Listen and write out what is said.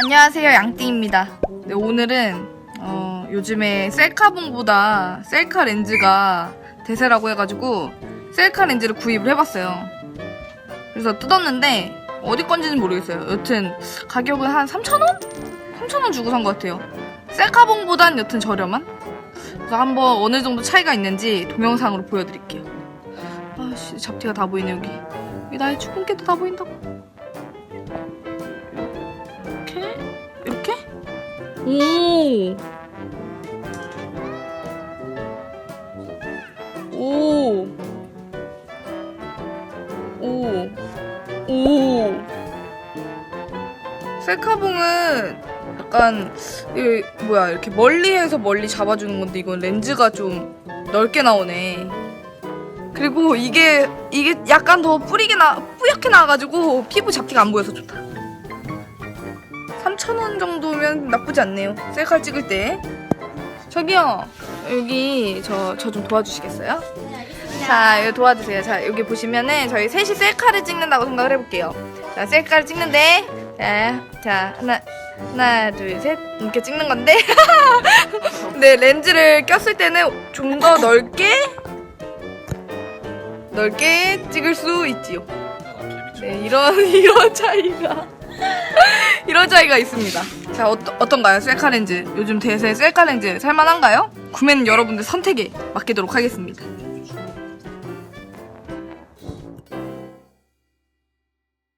안녕하세요 양띠입니다. 네, 오늘은 어, 요즘에 셀카봉보다 셀카 렌즈가 대세라고 해가지고 셀카 렌즈를 구입을 해봤어요. 그래서 뜯었는데 어디 건지는 모르겠어요. 여튼 가격은 한 3,000원? 3,000원 주고 산 것 같아요. 셀카봉보단 여튼 저렴한? 그래서 한번 어느 정도 차이가 있는지 동영상으로 보여드릴게요. 아씨 잡티가 다 보이네 여기. 여기 나의 주근깨도 다 보인다고 오. 오. 오. 오. 셀카봉은 약간 이 뭐야 이렇게 멀리에서 멀리 잡아주는 건데 이건 렌즈가 좀 넓게 나오네. 그리고 이게 이게 약간 더 뿌리게 나 뿌옇게 나와가지고 피부 잡티가 안 보여서 좋다. 3,000원 정도면 나쁘지 않네요. 셀카 찍을 때. 저기요. 여기 저 저 좀 도와주시겠어요? 자, 여기 도와주세요. 자, 여기 보시면은 저희 셋이 셀카를 찍는다고 생각을 해볼게요. 자, 셀카를 찍는데, 자, 자, 하나, 하나, 둘, 셋 이렇게 찍는 건데, 네 렌즈를 꼈을 때는 좀 더 넓게, 넓게 찍을 수 있지요. 네, 이런 이런 차이가 이런 차이가 있습니다. 자, 어떠, 어떤가요? 셀카 렌즈. 요즘 대세 셀카 렌즈 살만한가요? 구매는 여러분들 선택에 맡기도록 하겠습니다.